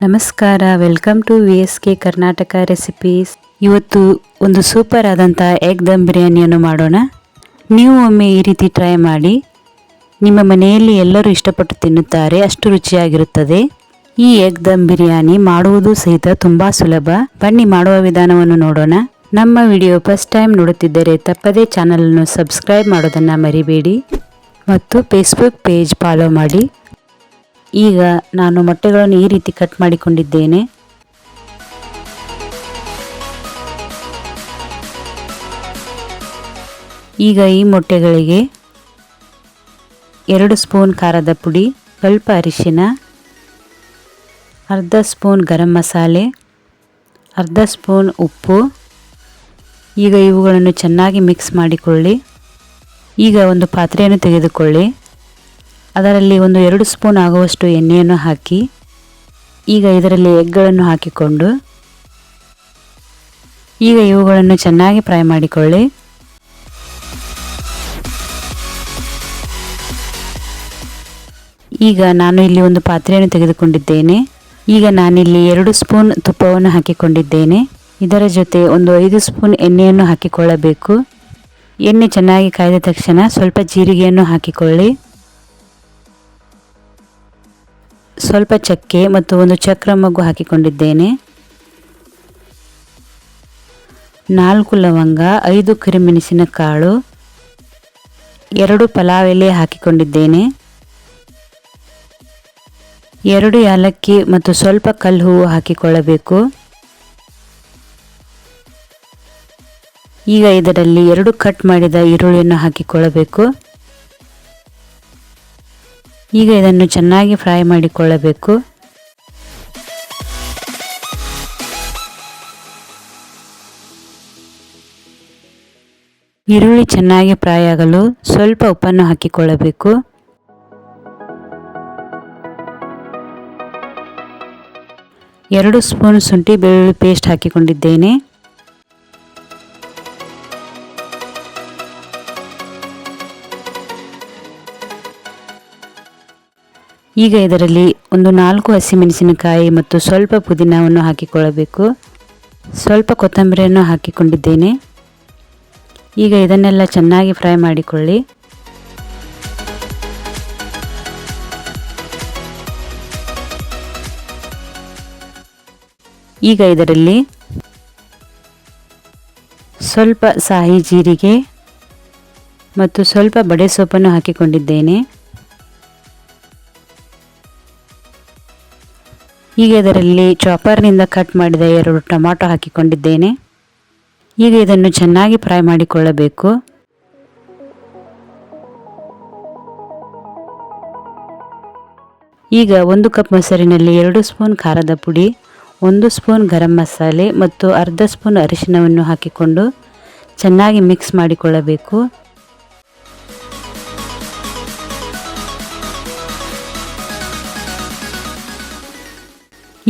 ನಮಸ್ಕಾರ. Welcome to V S K Karnataka recipes ಇವತ್ತು ಒಂದು ಸೂಪರ್ ಆದಂಥ ಎಗ್ ದಮ್ ಬಿರಿಯಾನಿಯನ್ನು ಮಾಡೋಣ. ನೀವು ಒಮ್ಮೆ ಈ ರೀತಿ ಟ್ರೈ ಮಾಡಿ. ನಿಮ್ಮ ಮನೆಯಲ್ಲಿ ಎಲ್ಲರೂ ಇಷ್ಟಪಟ್ಟು ತಿನ್ನುತ್ತಾರೆ. ಅಷ್ಟು ರುಚಿಯಾಗಿರುತ್ತದೆ. ಈ ಎಗ್ ದಮ್ ಬಿರಿಯಾನಿ ಮಾಡುವುದು ಸಹಿತ ತುಂಬ ಸುಲಭ. ಬನ್ನಿ ಮಾಡುವ ವಿಧಾನವನ್ನು ನೋಡೋಣ. ನಮ್ಮ ವಿಡಿಯೋ ಫಸ್ಟ್ ಟೈಮ್ ನೋಡುತ್ತಿದ್ದರೆ ತಪ್ಪದೇ ಚಾನಲನ್ನು ಸಬ್ಸ್ಕ್ರೈಬ್ ಮಾಡೋದನ್ನು ಮರಿಬೇಡಿ. ಮತ್ತು ಫೇಸ್ಬುಕ್ ಪೇಜ್ ಫಾಲೋ ಮಾಡಿ. ಈಗ ನಾನು ಮೊಟ್ಟೆಗಳನ್ನು ಈ ರೀತಿ ಕಟ್ ಮಾಡಿಕೊಂಡಿದ್ದೇನೆ. ಈಗ ಈ ಮೊಟ್ಟೆಗಳಿಗೆ ಎರಡು ಸ್ಪೂನ್ ಖಾರದ ಪುಡಿ, ಸ್ವಲ್ಪ ಅರಿಶಿನ, ಅರ್ಧ ಸ್ಪೂನ್ ಗರಂ ಮಸಾಲೆ, ಅರ್ಧ ಸ್ಪೂನ್ ಉಪ್ಪು. ಈಗ ಇವುಗಳನ್ನು ಚೆನ್ನಾಗಿ ಮಿಕ್ಸ್ ಮಾಡಿಕೊಳ್ಳಿ. ಈಗ ಒಂದು ಪಾತ್ರೆಯನ್ನು ತೆಗೆದುಕೊಳ್ಳಿ. ಅದರಲ್ಲಿ ಒಂದು ಎರಡು ಸ್ಪೂನ್ ಆಗುವಷ್ಟು ಎಣ್ಣೆಯನ್ನು ಹಾಕಿ, ಈಗ ಇದರಲ್ಲಿ ಎಗ್ಗಳನ್ನು ಹಾಕಿಕೊಂಡು, ಈಗ ಇವುಗಳನ್ನು ಚೆನ್ನಾಗಿ ಫ್ರೈ ಮಾಡಿಕೊಳ್ಳಿ. ಈಗ ನಾನು ಇಲ್ಲಿ ಒಂದು ಪಾತ್ರೆಯನ್ನು ತೆಗೆದುಕೊಂಡಿದ್ದೇನೆ. ಈಗ ನಾನಿಲ್ಲಿ ಎರಡು ಸ್ಪೂನ್ ತುಪ್ಪವನ್ನು ಹಾಕಿಕೊಂಡಿದ್ದೇನೆ. ಇದರ ಜೊತೆ ಒಂದು ಐದು ಸ್ಪೂನ್ ಎಣ್ಣೆಯನ್ನು ಹಾಕಿಕೊಳ್ಳಬೇಕು. ಎಣ್ಣೆ ಚೆನ್ನಾಗಿ ಕಾಯ್ದ ತಕ್ಷಣ ಸ್ವಲ್ಪ ಜೀರಿಗೆಯನ್ನು ಹಾಕಿಕೊಳ್ಳಿ. ಸ್ವಲ್ಪ ಚಕ್ಕೆ ಮತ್ತು ಒಂದು ಚಕ್ರ ಮಗ್ಗು ಹಾಕಿಕೊಂಡಿದ್ದೇನೆ. ನಾಲ್ಕು ಲವಂಗ, ಐದು ಕರಿಮೆಣಸಿನ ಕಾಳು ಎರಡು ಪಲಾವ್ ಎಲೆ ಹಾಕಿಕೊಂಡಿದ್ದೇನೆ. ಎರಡು ಏಲಕ್ಕಿ ಮತ್ತು ಸ್ವಲ್ಪ ಕಲ್ಲು ಹೂವು ಹಾಕಿಕೊಳ್ಳಬೇಕು. ಈಗ ಇದರಲ್ಲಿ ಎರಡು ಕಟ್ ಮಾಡಿದ ಈರುಳ್ಳಿಯನ್ನು ಹಾಕಿಕೊಳ್ಳಬೇಕು. ಈಗ ಇದನ್ನು ಚೆನ್ನಾಗಿ ಫ್ರೈ ಮಾಡಿಕೊಳ್ಳಬೇಕು. ಈರುಳ್ಳಿ ಚೆನ್ನಾಗಿ ಫ್ರೈ ಆಗಲು ಸ್ವಲ್ಪ ಉಪ್ಪನ್ನು ಹಾಕಿಕೊಳ್ಳಬೇಕು. ಎರಡು ಸ್ಪೂನ್ ಶುಂಠಿ ಬೆಳ್ಳುಳ್ಳಿ ಪೇಸ್ಟ್ ಹಾಕಿಕೊಂಡಿದ್ದೇನೆ. ಈಗ ಇದರಲ್ಲಿ ಒಂದು ನಾಲ್ಕು ಹಸಿಮೆಣಸಿನಕಾಯಿ ಮತ್ತು ಸ್ವಲ್ಪ ಪುದೀನವನ್ನು ಹಾಕಿಕೊಳ್ಳಬೇಕು. ಸ್ವಲ್ಪ ಕೊತ್ತಂಬರಿಯನ್ನು ಹಾಕಿಕೊಂಡಿದ್ದೇನೆ. ಈಗ ಇದನ್ನೆಲ್ಲ ಚೆನ್ನಾಗಿ ಫ್ರೈ ಮಾಡಿಕೊಳ್ಳಿ. ಈಗ ಇದರಲ್ಲಿ ಸ್ವಲ್ಪ ಸಾಹಿ ಜೀರಿಗೆ ಮತ್ತು ಸ್ವಲ್ಪ ಬಡೆ ಸೊಪ್ಪನ್ನು ಹಾಕಿಕೊಂಡಿದ್ದೇನೆ. ಈಗ ಇದರಲ್ಲಿ ಚಾಪರ್ನಿಂದ ಕಟ್ ಮಾಡಿದ ಎರಡು ಟೊಮಾಟೊ ಹಾಕಿಕೊಂಡಿದ್ದೇನೆ. ಈಗ ಇದನ್ನು ಚೆನ್ನಾಗಿ ಫ್ರೈ ಮಾಡಿಕೊಳ್ಳಬೇಕು. ಈಗ ಒಂದು ಕಪ್ ಮೊಸರಿನಲ್ಲಿ ಎರಡು ಸ್ಪೂನ್ ಖಾರದ ಪುಡಿ, ಒಂದು ಸ್ಪೂನ್ ಗರಂ ಮಸಾಲೆ ಮತ್ತು ಅರ್ಧ ಸ್ಪೂನ್ ಅರಿಶಿನವನ್ನು ಹಾಕಿಕೊಂಡು ಚೆನ್ನಾಗಿ ಮಿಕ್ಸ್ ಮಾಡಿಕೊಳ್ಳಬೇಕು.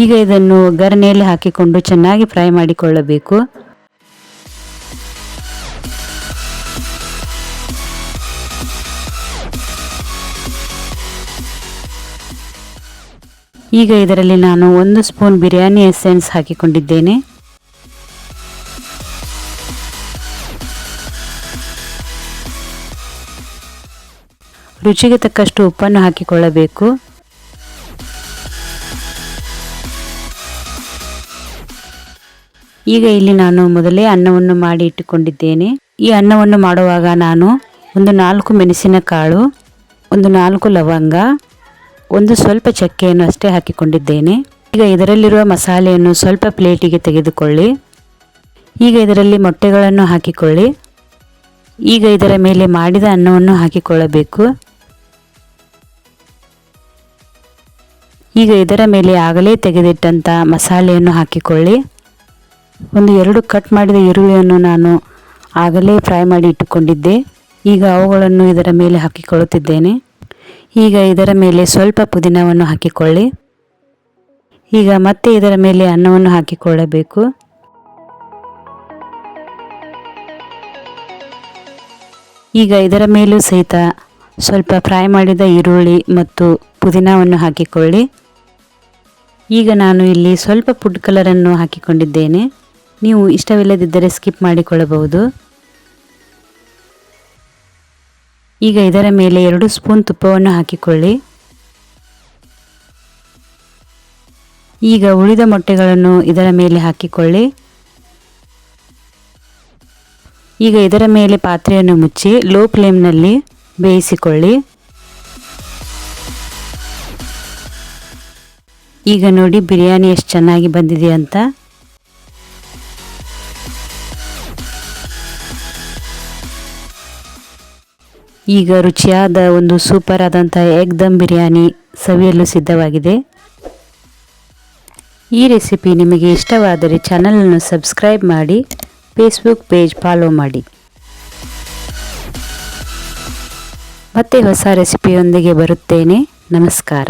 ಈಗ ಇದನ್ನು ಒಗ್ಗರಣೆಯಲ್ಲಿ ಹಾಕಿಕೊಂಡು ಚೆನ್ನಾಗಿ ಫ್ರೈ ಮಾಡಿಕೊಳ್ಳಬೇಕು. ಈಗ ಇದರಲ್ಲಿ ನಾನು ಒಂದು ಸ್ಪೂನ್ ಬಿರಿಯಾನಿ ಎಸೆನ್ಸ್ ಹಾಕಿಕೊಂಡಿದ್ದೇನೆ. ರುಚಿಗೆ ತಕ್ಕಷ್ಟು ಉಪ್ಪನ್ನು ಹಾಕಿಕೊಳ್ಳಬೇಕು. ಈಗ ಇಲ್ಲಿ ನಾನು ಮೊದಲೇ ಅನ್ನವನ್ನು ಮಾಡಿ ಇಟ್ಟುಕೊಂಡಿದ್ದೇನೆ. ಈ ಅನ್ನವನ್ನು ಮಾಡುವಾಗ ನಾನು ಒಂದು ನಾಲ್ಕು ಮೆಣಸಿನ ಕಾಳು, ಒಂದು ನಾಲ್ಕು ಲವಂಗ, ಒಂದು ಸ್ವಲ್ಪ ಚಕ್ಕೆಯನ್ನು ಅಷ್ಟೇ ಹಾಕಿಕೊಂಡಿದ್ದೇನೆ. ಈಗ ಇದರಲ್ಲಿರುವ ಮಸಾಲೆಯನ್ನು ಸ್ವಲ್ಪ ಪ್ಲೇಟಿಗೆ ತೆಗೆದುಕೊಳ್ಳಿ. ಈಗ ಇದರಲ್ಲಿ ಮೊಟ್ಟೆಗಳನ್ನು ಹಾಕಿಕೊಳ್ಳಿ. ಈಗ ಇದರ ಮೇಲೆ ಮಾಡಿದ ಅನ್ನವನ್ನು ಹಾಕಿಕೊಳ್ಳಬೇಕು. ಈಗ ಇದರ ಮೇಲೆ ಆಗಲೇ ತೆಗೆದಿಟ್ಟಂಥ ಮಸಾಲೆಯನ್ನು ಹಾಕಿಕೊಳ್ಳಿ. ಒಂದು ಎರಡು ಕಟ್ ಮಾಡಿದ ಈರುಳ್ಳಿಯನ್ನು ನಾನು ಆಗಲೇ ಫ್ರೈ ಮಾಡಿ ಇಟ್ಟುಕೊಂಡಿದ್ದೆ. ಈಗ ಅವುಗಳನ್ನು ಇದರ ಮೇಲೆ ಹಾಕಿಕೊಳ್ಳುತ್ತಿದ್ದೇನೆ. ಈಗ ಇದರ ಮೇಲೆ ಸ್ವಲ್ಪ ಪುದೀನವನ್ನು ಹಾಕಿಕೊಳ್ಳಿ. ಈಗ ಮತ್ತೆ ಇದರ ಮೇಲೆ ಅನ್ನವನ್ನು ಹಾಕಿಕೊಳ್ಳಬೇಕು. ಈಗ ಇದರ ಮೇಲೂ ಸಹಿತ ಸ್ವಲ್ಪ ಫ್ರೈ ಮಾಡಿದ ಈರುಳ್ಳಿ ಮತ್ತು ಪುದೀನವನ್ನು ಹಾಕಿಕೊಳ್ಳಿ. ಈಗ ನಾನು ಇಲ್ಲಿ ಸ್ವಲ್ಪ ಫುಡ್ ಕಲರನ್ನು ಹಾಕಿಕೊಂಡಿದ್ದೇನೆ. ನೀವು ಇಷ್ಟವಿಲ್ಲದಿದ್ದರೆ ಸ್ಕಿಪ್ ಮಾಡಿಕೊಳ್ಳಬಹುದು. ಈಗ ಇದರ ಮೇಲೆ ಎರಡು ಸ್ಪೂನ್ ತುಪ್ಪವನ್ನು ಹಾಕಿಕೊಳ್ಳಿ. ಈಗ ಉಳಿದ ಮೊಟ್ಟೆಗಳನ್ನು ಇದರ ಮೇಲೆ ಹಾಕಿಕೊಳ್ಳಿ. ಈಗ ಇದರ ಮೇಲೆ ಪಾತ್ರೆಯನ್ನು ಮುಚ್ಚಿ ಲೋ ಫ್ಲೇಮ್ನಲ್ಲಿ ಬೇಯಿಸಿಕೊಳ್ಳಿ. ಈಗ ನೋಡಿ ಬಿರಿಯಾನಿ ಎಷ್ಟು ಚೆನ್ನಾಗಿ ಬಂದಿದೆ ಅಂತ ಈಗ ರುಚಿಯಾದ ಒಂದು ಸೂಪರ್ ಆದಂಥ ಎಗ್ ದಮ್ ಬಿರಿಯಾನಿ ಸವಿಯಲು ಸಿದ್ಧವಾಗಿದೆ. ಈ ರೆಸಿಪಿ ನಿಮಗೆ ಇಷ್ಟವಾದರೆ ಚಾನಲನ್ನು ಸಬ್ಸ್ಕ್ರೈಬ್ ಮಾಡಿ ಫೇಸ್ಬುಕ್ ಪೇಜ್ ಫಾಲೋ ಮಾಡಿ. ಮತ್ತೆ ಹೊಸ ರೆಸಿಪಿಯೊಂದಿಗೆ ಬರುತ್ತೇನೆ. ನಮಸ್ಕಾರ.